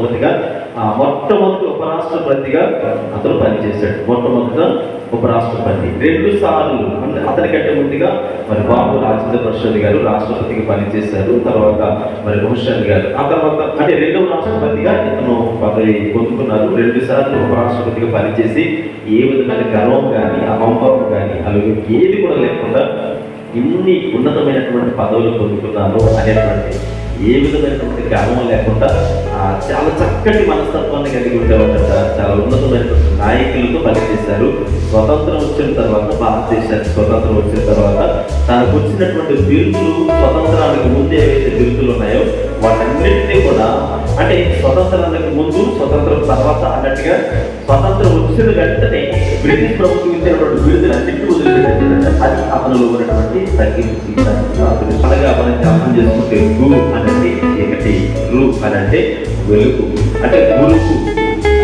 మొదటిగా ఆ మొట్టమొదటి ఉపరాష్ట్రపతిగా అతను పనిచేశాడు. మొట్టమొదట ఉపరాష్ట్రపతి. రెండు సార్లు అంటే అతనికంటే ముందుగా మరి బాబు రాజేంద్ర ప్రసాద్ గారు రాష్ట్రపతిగా పనిచేశారు. తర్వాత మరి రోషన్ గారు. ఆ తర్వాత అంటే రెండవ రాష్ట్రపతిగా ఇతను పదవి పొందుకున్నారు. రెండు సార్లు ఉపరాష్ట్రపతిగా పనిచేసి ఏ విధమైన గర్వం కానీ అహంభావం కానీ అలాగే ఏది కూడా లేకుండా ఇన్ని ఉన్నతమైనటువంటి పదవులు పొందుకున్నాను అనేటువంటి ఏ విధమైనటువంటి గర్వం లేకుండా చాలా చక్కటి మనస్తత్వాన్ని కలిగి ఉండేవాళ్ళట చాలా ఉన్నతమైన నాయకులతో పనిచేశారు. స్వతంత్రం వచ్చిన తర్వాత భారతదేశానికి స్వతంత్రం వచ్చిన తర్వాత తనకు వచ్చినటువంటి బిరుదులు స్వతంత్రానికి ముందు ఏవైతే బిరుదులు ఉన్నాయో వాటన్నింటినీ కూడా అంటే స్వతంత్రానికి ముందు స్వతంత్రం తర్వాత అన్నట్టుగా స్వతంత్రం వచ్చిన వెంటనే బ్రిటిష్ ప్రభుత్వం ఇచ్చినటువంటి బిరుదులు అన్నింటినీ అది అతనిలో ఉన్నటువంటి తగ్గింపు అతను అలాగా మనం జ్ఞాపకం చేసుకుంటే గు అనంటే చీకటి రు అంటే వెలుగు అంటే గురువు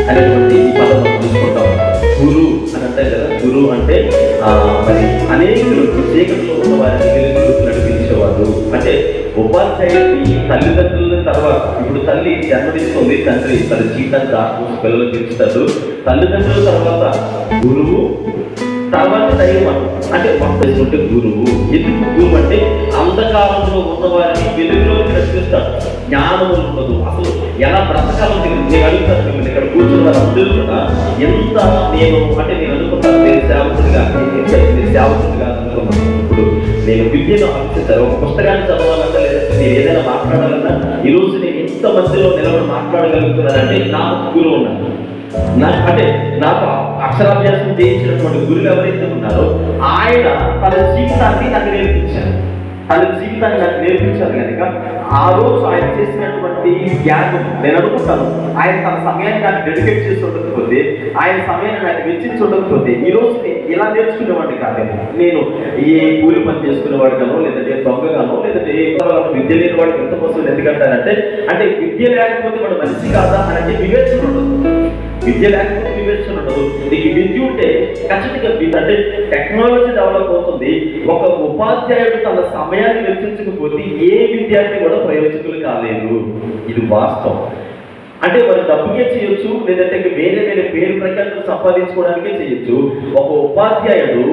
అనేటువంటి ఈ పదం మనం గురు అని అంటే కదా గురు అంటే మరి అనేకులు ప్రత్యేకతలో ఉన్న వారిని వెలుగులోకి నడిపించేవారు. అంటే ఉపాధ్యాయుడికి తల్లిదండ్రుల తర్వాత ఇప్పుడు తల్లి జన్మదిస్తుంది తండ్రి తన జీవితాన్ని దాచుకుని పిల్లలు తీర్చుతాడు తల్లిదండ్రుల తర్వాత గురువు తర్వాత దైవం అంటే మొత్తం ఉంటే గురువు. ఎందుకు గురువు అంటే అంధకారంలో ఉన్నవారిని వెలుగులోకి నడిపిస్తాడు జ్ఞానం ఉండదు. అసలు ఎలా బ్రతకాలని తెలియదు. నేను అడుగుతాను మిమ్మల్ని. ఇక్కడ కూర్చున్న అందరూ కూడా ఎంత నేను అంటే నేను అనుకుంటాను నేను సేవకుడిగా నేను సేవకుడిగా అనుకున్నాను ఇప్పుడు నేను విద్యను ఆలోచిస్తాను ఒక పుస్తకాన్ని చదవాలన్నా లేదంటే నేను ఏదైనా మాట్లాడాలన్నా ఈరోజు నేను ఎంత మధ్యలో నిలబడి మాట్లాడగలుగుతున్నానంటే నాకు గురువు ఉన్నాను నా అంటే నాకు అక్షరాభ్యాసం చేయించినటువంటి గురువు ఎవరైతే ఉన్నారో ఆయన తన జీవితాన్ని నాకు నేర్పించారు. తన జీవితాన్ని నాకు నేర్పించారు కనుక ఆ రోజు ఆయన చేసినటువంటి జ్ఞానం నేను అనుకుంటాను. ఆయన తన సమయాన్ని నాకు డెడికేట్ చేసి ఉండకపోతే ఆయన సమయాన్ని నాకు వెచ్చించి ఉండకపోతే ఈ రోజు నేను ఇలా నేర్చుకునేవాడిని కాదు. నేను ఏ కూలి పని చేసుకునేవాడిగానో లేదంటే దొంగగానో లేదంటే ఏ కులాలను విద్య లేని వాడికి ఎంత కోసం ఎందుకంటారంటే అంటే విద్య లేకపోతే వాడు మనిషి కాదా అని అంటే వివేచన ఉండదు విద్య లేకపోతే వివేచన ఉండదు. నీకు విద్య ఉంటే ఖచ్చితంగా అంటే టెక్నాలజీ డెవలప్ అవుతుంది. ఒక ఉపాధ్యాయుడు తన సమయాన్ని వెచ్చించకపోతే ఏ విద్యార్థి కూడా ప్రయోజకులు కాలేదు ఇది వాస్తవం. అంటే వారు డబ్బుకే చేయొచ్చు లేదంటే వేరే వేరే పేరు ప్రఖ్యాతులు సంపాదించుకోవడానికే చేయొచ్చు. ఒక ఉపాధ్యాయుడు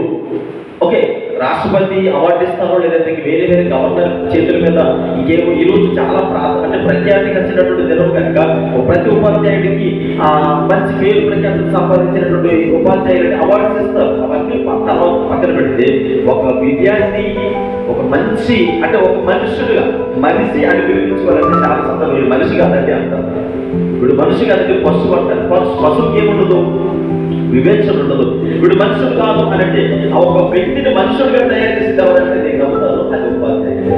ఓకే రాష్ట్రపతి అవార్డు ఇస్తారో లేదంటే వేరే వేరే గవర్నర్ చేతుల మీద ఇంకేమో ఈ రోజు చాలా ప్రాధాన్యత అంటే ప్రఖ్యాతి వచ్చినటువంటి దినం కనుక ప్రతి ఉపాధ్యాయుడికి ఆ మంచి పేరు ప్రఖ్యాతి సంపాదించినటువంటి ఉపాధ్యాయుడికి అవార్డ్స్ ఇస్తారు. అవన్నీ పక్కన పక్కన పెడితే ఒక విద్యార్థి ఒక మంచి అంటే ఒక మనుషుడుగా మనిషి అని పిలిపించుకోవాలంటే చాలా సందర్భం. మనిషి కాదండి అంటారు. ఇప్పుడు మనిషి కాదండి పశువు అంటారు. పశు పశువుకి ఏముండదు? వివేచన ఉండదు ఇప్పుడు మనుషులు కాదు అని అంటే ఆ ఒక వ్యక్తిని మనుషులుగా తయారు చేసి ఎవరంటే నేను నమ్ముతాను. అది ఉపాధ్యాయుడు.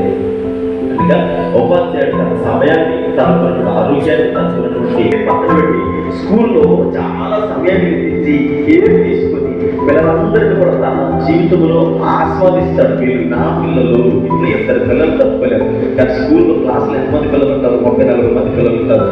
అందుకే ఉపాధ్యాయుడు తన సమయాన్ని తనకున్నటువంటి ఆరోగ్యాన్ని తనకున్నటువంటి పక్కన పెట్టి స్కూల్లో చాలా సమయాన్ని వెచ్చించి కేర్ తీసుకుని పిల్లలందరినీ కూడా తన జీవితంలో ఆస్వాదిస్తాడు. మీరు నా పిల్లలు ఇప్పుడు ఇద్దరు పిల్లలు తప్పలేదు కానీ స్కూల్లో క్లాసులు ఎంతమంది పిల్లలు ఉంటారు? ముప్పై నలభై మంది పిల్లలు ఉంటారు.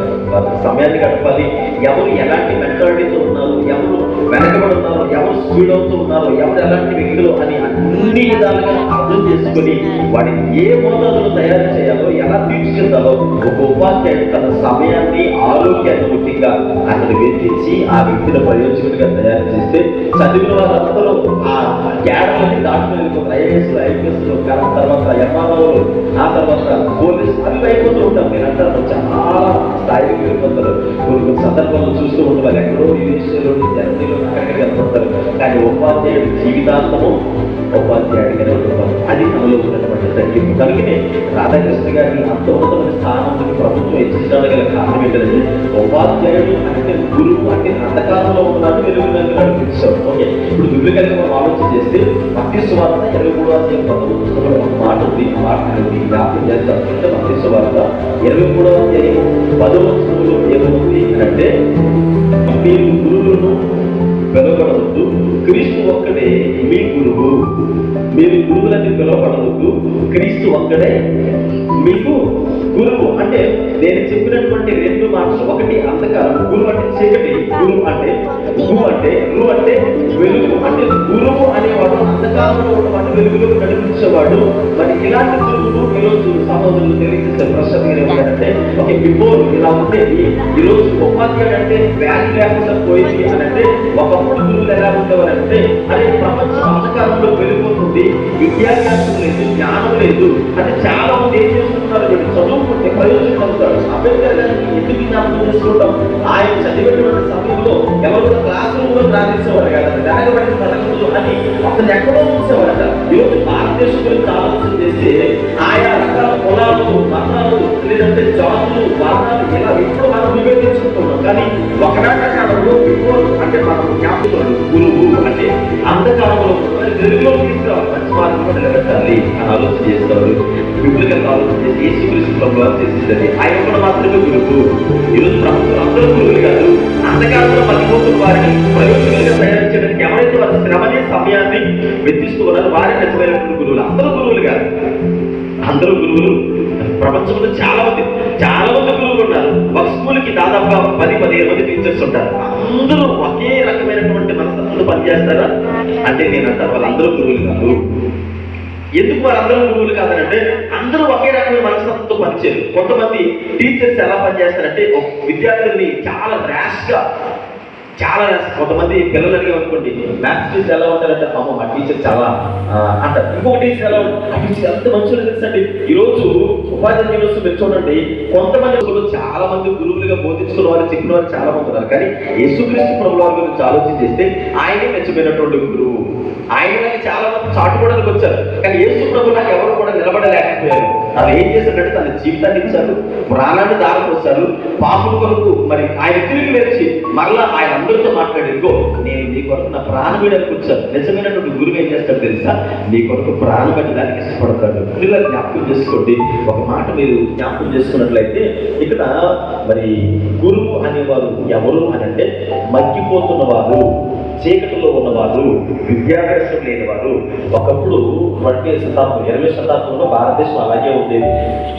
సమయాన్ని గడపాలి. ఎవరు ఎలాంటి మెంటాలిటీతో ఉన్నారు? ఎవరు వెనకబడి ఉన్నారు ఎవరు స్పీడ్ అవుతూ ఉన్నారు ఎవరు ఎలాంటి వ్యక్తులు అని అన్ని విధాలుగా అర్థం చేసుకుని వాడిని ఏ మోతాదులో తయారు చేయాలో ఎలా తీర్చిదిద్దాలో ఒక ఉపాధ్యాయుడు తన సమయాన్ని ఆరోగ్యాన్ని ముఖ్యంగా అతను వెచ్చించి ఆ వ్యక్తిని ప్రయోజకుడిగా తయారు చేస్తే చదివిన వాళ్ళందరూ ఆ ఏడాది దాటుకుని వెళ్ళిపోతారు ఐఏఎస్ ఐపీఎస్ తర్వాత ఎంఆర్ఓలు ఆ తర్వాత పోలీస్ అవి అయిపోతూ ఉంటాం మీరు అంటారు చాలా వెళ్ళిపోతారు కొన్ని కొన్ని సందర్భాల్లో చూస్తూ ఉంటారు ఎక్కడో యూఎస్ఏలో జర్మనీలో అక్కడికి వెళ్ళిపోతారు కానీ ఉపాధ్యాయుడు జీవితాంతము ఉపాధ్యాయుడిగానే ఉంటాం అది మనలో ఉన్నటువంటి తగ్గింపు కలిగితే రాధాకృష్ణ గారిని అంత ఉన్నతమైన ప్రభుత్వం హెచ్చించడానికి గల కారణం ఏంటంటే ఉపాధ్యాయుడు అంటే గురువు అంటే అంతకాలంలో ఉన్నాడు వెలుగులోకి నడిపించాడు ఓకే ఇప్పుడు దుర్గలిగా మనం ఆలోచన చేస్తే భక్తి స్వార్థ ఇరవై మూడు అధ్యాయం పదమూడు మాట ఉంది మాట ఉంది జ్ఞాపకం చేస్తాం అంటే మత్తి సువార్త ఇరవై మూడు అధ్యాయం పదవ పుస్తకంలో ఏమవుతుంది? అంటే మీరు గురువులను వెలగడవద్దు క్రీస్తు ఒక్కడే మీ గురువు. మీరు గురువులని పిలవబడవద్దు క్రీస్తు ఒక్కడే. మీకు గురువు అంటే నేను చెప్పినటువంటి రెండు మాటలు. ఒకటి అంధకారం గురువు అంటే చీకటి గురువు అంటే గురువు అంటే గురువు అంటే వెలుగు అంటే గురువు వెలుగులో నడిపించేవాడు మరి ఇలాంటి గురువులు ఈరోజు సహోదరులు తెలియజేసే ప్రశ్న ఏంటంటే ఓకే బిఫోర్ ఇలా ఉండేది ఈరోజు ఉపాధ్యాయుడు అంటే వ్యాధి లేకుండా పోయింది అని అంటే ఒకప్పుడు గురువులు ఎలా ఉండేవారంటే అరే ప్రపంచం అంధకారంలో వెళ్ళిపోతుంది విద్యాభ్యాసం లేదు జ్ఞానం లేదు. అంటే చాలా మంది ఏం చేస్తున్నారు? వీళ్ళు చదువుకుంటే ప్రయోజనం పొందుతాడు అంబేద్కర్ గారిని ఎందుకు జ్ఞాపకం చేసుకుంటాం ఆయన చదివేటువంటి సమయంలో ఎవరు క్లాస్ రూమ్లో ప్రార్థించేవారు కదా. వెనకబడిన తరగతులు అని అతను ఎక్కడో చూసేవారట. ఈరోజు భారతదేశం గురించి ఆలోచన చేస్తే ఆయా రకాల కులాలు మతాలు లేదంటే జాతులు వర్ణాలు ఇలా ఎప్పుడు మనం నివేదించుకుంటున్నాం. కానీ ఒకనాట కాలంలో బిఫోర్ అంటే మనం జ్ఞాపకం గురువు అంటే అంధకాలంలో తెలుగులో తీసుకురావాలి మంచి మార్గంలో నిలబెట్టాలి అని ఆలోచన చేస్తారు బిబ్లికల్ ఆలోచన చేసి ఏసు గురించి ప్రభుత్వం చేసిందని ఆయన కూడా మాత్రమే గురువు. ఈరోజు ప్రభుత్వం అందరూ గురువులు కాదు. అంధకాలంలో మర్చిపోతున్న వారిని ప్రయోజకులుగా తయారు చేయడానికి ఎవరైతే వారి శ్రమనే సమయాన్ని వెచ్చిస్తూ ఉన్నారో వారే నిజమైనటువంటి గురువులు. అందరూ గురువులు కాదు. అందరూ గురువులు. ప్రపంచంలో చాలా మంది చాలా మంది గురువులు ఉన్నారు. ఒక స్కూల్కి దాదాపుగా పది పదిహేను మంది టీచర్స్ ఉంటారు. అందరూ ఒకే రకమైనటువంటి మనస్తత్వంతో పనిచేస్తారా? అంటే నేను అంటాను వాళ్ళందరూ గురువులు కాదు. ఎందుకు వాళ్ళందరూ గురువులు కాదనంటే అందరూ ఒకే రకమైన మనస్తత్వంతో పనిచేయరు. కొంతమంది టీచర్స్ ఎలా పనిచేస్తారంటే ఒక విద్యార్థుల్ని చాలా ర్యాష్గా చాలా కొంతమంది పిల్లలు అడిగా అనుకోండి మ్యాథ్స్ టీచర్ ఎలా ఉంటారంటే అమ్మ మా టీచర్ చాలా ఆ, అంటారు. ఇంకొక టీచర్ ఎలా ఉంటారు? ఆ టీచర్ ఎంత మంచిగా తెలుసండి. ఈరోజు ఉపాధ్యాయ దినోత్సవం మీరు చూడండి కొంతమంది చాలా మంది గురువులుగా బోధించుకున్న వారు చెప్పిన వారు చాలా మంది ఉన్నారు. కానీ యేసుక్రీస్తు ప్రభుల వారి గురించి ఆలోచన చేస్తే ఆయనే మెచ్చమైనటువంటి గురువు. ఆయన చాలా మంది చాటుకోవడానికి వచ్చారు. కానీ యేసు ప్రభు నాకు ఎవరు నిలబడలేకపోయారు అవి ఏం చేశాడంటే తన జీవితాన్ని ఇచ్చారు ప్రాణాన్ని దారిపోస్తారు పాపుల కొరకు మరి ఆయన తిరిగి వచ్చి మరలా ఆయన అందరితో మాట్లాడి నేను నీ కొరకు నా ప్రాణం వేయడానికి వచ్చాను నిజమైనటువంటి గురువు ఏం చేస్తాడు తెలుసా? నీ కొరకు ప్రాణం పెట్టడానికి ఇష్టపడతాడు. ఇలా జ్ఞాపకం చేసుకోండి. ఒక మాట మీరు జ్ఞాపకం చేసుకున్నట్లయితే ఇక్కడ మరి గురువు అనేవారు ఎవరు అని అంటే మగ్గిపోతున్న వారు చీకటిలో ఉన్నవారు విద్యాభ్యాసం లేని వారు ఒకప్పుడు ట్వంటీ శతాబ్దం ఇరవై శతాబ్దంలో భారతదేశం అలాగే ఉండేది.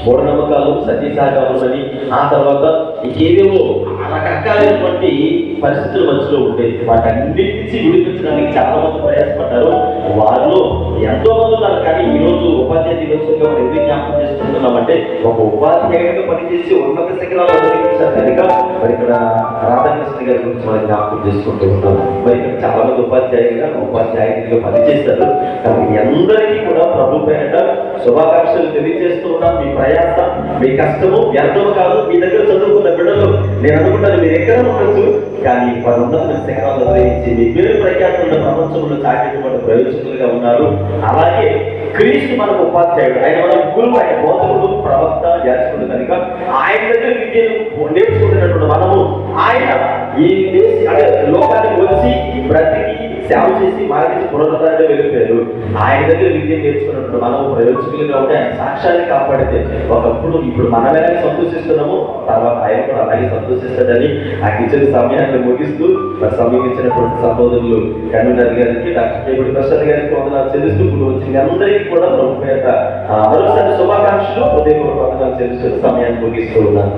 మూఢనమ్మకాలు సతీసాగాలు అని ఆ తర్వాత ఇంకేవేవో రకరకాలైనటువంటి పరిస్థితుల మధ్యలో ఉండేది. వాటన్నిటి నుంచి విడిపించడానికి చాలా మంది ప్రయాసపడ్డారు. వారిలో ఎంతో మంది ఉన్నారు. కానీ ఈ రోజు ఉపాధ్యాయ దినోత్సవంగా మనం ఎందుకు జ్ఞాపకం చేసుకుంటున్నామంటే ఒక ఉపాధ్యాయుడిగా పనిచేసి ఉన్నత శిఖరాలు అధిగమించారు కనుక మరి ఇక్కడ రాధాకృష్ణ గారి గురించి మనం జ్ఞాపకం చేసుకుంటూ ఉన్నాం మరి చాలా మంది ఉపాధ్యాయులుగా ఉపాధ్యాయులుగా పనిచేస్తారు. కానీ అందరికీ కూడా ప్రభు పేరిట శుభాకాంక్షలు తెలియజేస్తున్నాం మీ ప్రయాస మీ కష్టము వ్యర్థము కాదు మీ దగ్గర చదువుకున్న బిడ్డలు నేను అనుకుంటాను మీరు ఎక్కడ ఉండొచ్చు? కానీ వారు సేవలు శిఖరాలు గ్రహించి మీ పేరు ప్రఖ్యాతున్న ప్రపంచంలో చాటేటువంటి ప్రయోజకులుగా ఉన్నారు. అలాగే క్రీస్తు మనకు ఉపాధ్యాయుడు. ఆయన మన గురువు ఆయన బోధకుడు ప్రవక్త యాచకుడు కనుక ఆయన దగ్గర విద్యను నేర్చుకుంటున్నటువంటి మనము ఆయన ఈ దేశ అంటే లోకానికి వచ్చి బ్రతికి సేవ చేసి మరణించి పునరుద్ధరణ వెళ్ళిపోయారు ఆయన దగ్గర విద్య నేర్చుకున్నప్పుడు మనం ప్రయోజకులుగా ఉంటే ఆయన సాక్ష్యాన్ని కాపాడితే ఒకప్పుడు ఇప్పుడు మనం సంతోషిస్తున్నాము తర్వాత ఆయన కూడా అలాగే సంతోషిస్తాడని ఆ ఇచ్చిన సమయాన్ని ముగిస్తూ మరి సమీపించినటువంటి సహోదరులు కన్వీనర్ గారికి డాక్టర్ కేబుడి ప్రసాద్ గారికి వందనాలు చెల్లిస్తూ ఇప్పుడు వచ్చిన అందరికీ కూడా ప్రభు పేట ఆ, మరోసారి శుభాకాంక్షలు హృదయపూర్వక వందనాలు చెల్లిస్తున్న సమయాన్ని ముగిస్తూ ఉన్నాను.